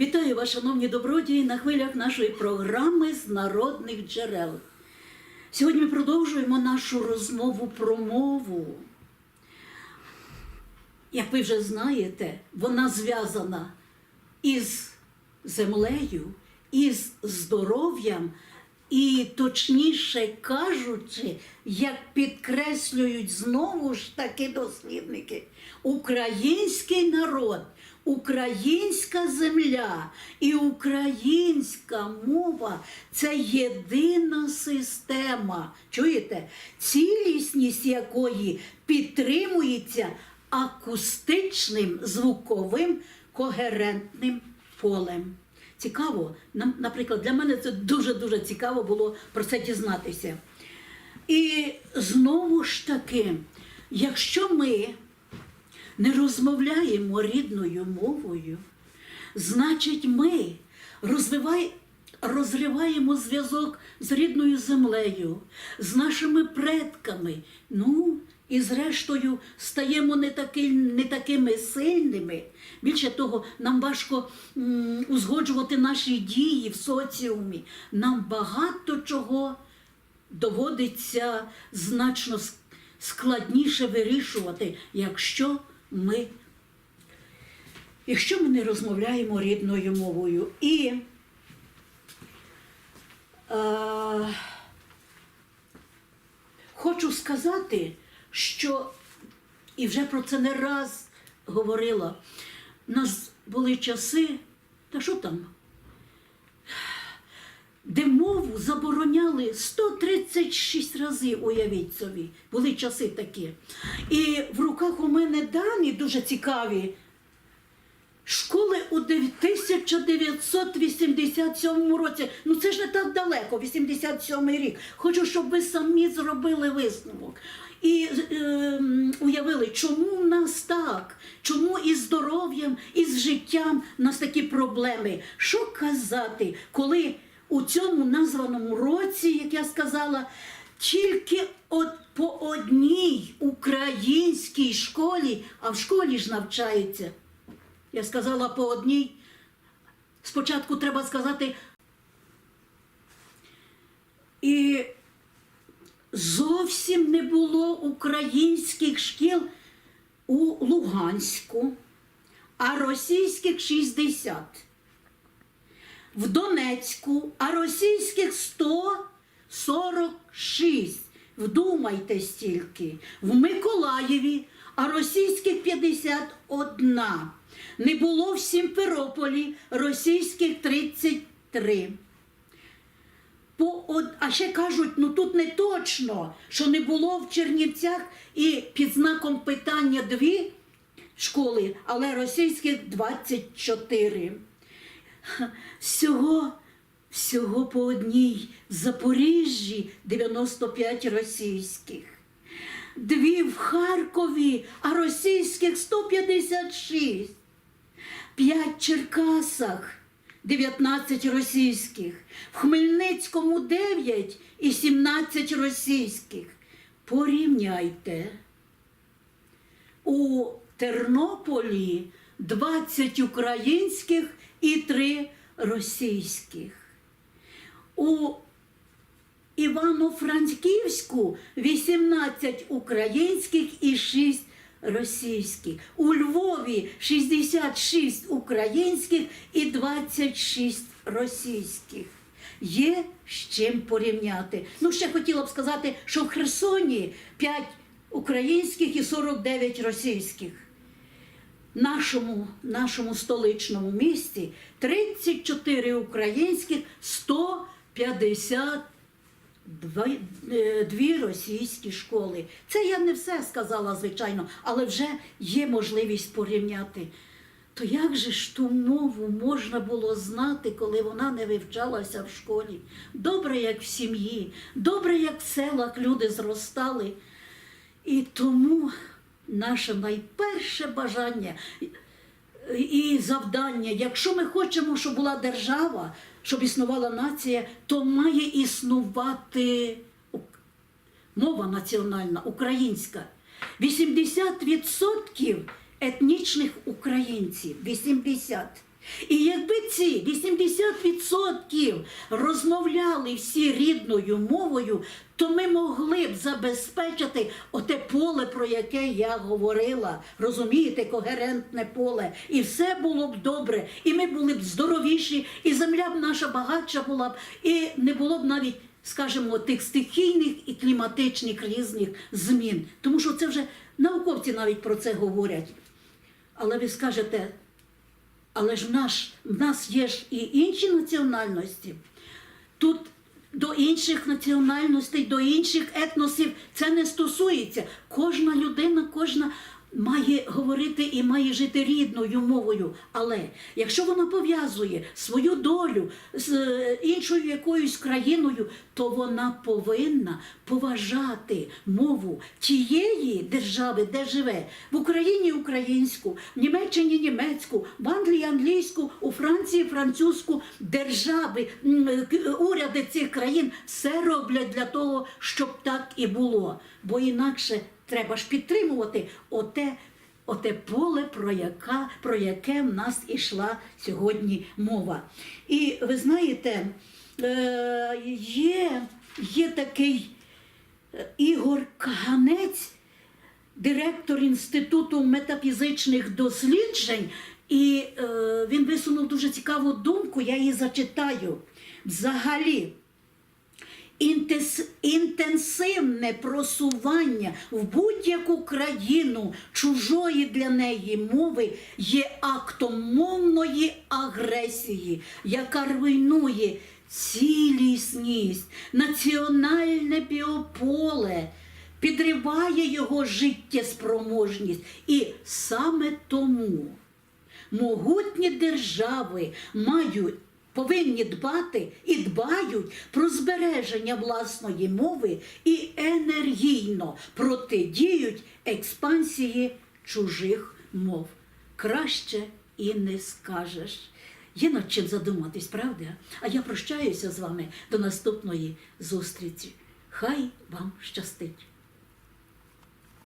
Вітаю вас, шановні добродії, на хвилях нашої програми з народних джерел. Сьогодні ми продовжуємо нашу розмову про мову. Як ви вже знаєте, вона зв'язана із землею, із здоров'ям, і точніше кажучи, як підкреслюють знову ж таки дослідники, український народ, українська земля і українська мова це єдина система. Чуєте? Цілісність якої підтримується акустичним звуковим когерентним полем. Цікаво, наприклад, для мене це дуже-дуже цікаво було про це дізнатися. І знову ж таки, якщо ми не розмовляємо рідною мовою, значить ми розвивай, розриваємо зв'язок з рідною землею, з нашими предками. Ну, і зрештою стаємо не, таки, не такими сильними. Більше того, нам важко м, узгоджувати наші дії в соціумі. Нам багато чого доводиться значно складніше вирішувати, якщо ми, якщо ми не розмовляємо рідною мовою. І е, хочу сказати, що і вже про це не раз говорила. У нас були часи, та що там? Де мову забороняли 136 разів, уявіть собі, були часи такі. І в руках у мене дані дуже цікаві. Школи у 1987 році, ну це ж не так далеко, 87 рік. Хочу, щоб ви самі зробили висновок. І е, уявили, чому в нас так, чому із здоров'ям, і з життям в нас такі проблеми. Що казати, коли у цьому названому році, як я сказала, тільки от по одній українській школі, а в школі ж навчаються. Я сказала по одній. Спочатку треба сказати. І зовсім не було українських шкіл у Луганську, а російських 60. В Донецьку, а російських 146. Вдумайте стільки. В Миколаєві, а російських 51. Не було в Сімферополі, російських 33. По, од- а ще кажуть, ну тут не точно, що не було в Чернівцях і під знаком питання дві школи, але російських 24. Всього, всього по одній в Запоріжжі 95 російських. Дві в Харкові, а російських 156. П'ять в Черкасах, 19 російських, в Хмельницькому 9 і 17 російських. Порівняйте. У Тернополі 20 українських і 3 російських. У Івано-Франківську 18 українських і 6 російських. У Львові 66 українських і 26 російських. Є з чим порівняти. Ну, ще хотіла б сказати, що в Херсоні 5 українських і 49 російських. Нашому, нашому столичному місті 34 українських, 150 е, російські школи. Це я не все сказала, звичайно, але вже є можливість порівняти. То як же ж ту мову можна було знати, коли вона не вивчалася в школі? Добре, як в сім'ї, добре, як в селах люди зростали. І тому наше найперше бажання і завдання, якщо ми хочемо, щоб була держава, щоб існувала нація, то має існувати мова національна, українська. 80% етнічних українців, 80. І якби ці 80% розмовляли всі рідною мовою, то ми могли б забезпечити оте поле, про яке я говорила. Розумієте, когерентне поле. І все було б добре, і ми були б здоровіші, і земля б наша багатша була б, і не було б навіть. Скажімо, тих стихійних і кліматичних різних змін. Тому що це вже науковці навіть про це говорять. Але ви скажете, але ж в, нас, в нас є ж і інші національності. Тут до інших національностей, до інших етносів це не стосується. Кожна людина, кожна має говорити і має жити рідною мовою. Але якщо вона пов'язує свою долю з е, іншою якоюсь країною, то вона повинна поважати мову тієї держави, де живе. В Україні українську, в Німеччині німецьку, в Англії англійську, у Франції французьку держави, уряди цих країн все роблять для того, щоб так і було. Бо інакше треба ж підтримувати оте. Оте поле, про, яка, про яке в нас ішла сьогодні мова. І ви знаєте, е, є, є такий е, Ігор Каганець, директор Інституту метафізичних досліджень, і е, він висунув дуже цікаву думку, я її зачитаю. Взагалі, інтенсивне просування в будь-яку країну чужої для неї мови є актом мовної агресії, яка руйнує цілісність, національне біополе, підриває його життєспроможність. І саме тому могутні держави мають повинні дбати і дбають про збереження власної мови і енергійно протидіють експансії чужих мов. Краще і не скажеш. Є над чим задуматись, правда? А я прощаюся з вами до наступної зустрічі. Хай вам щастить!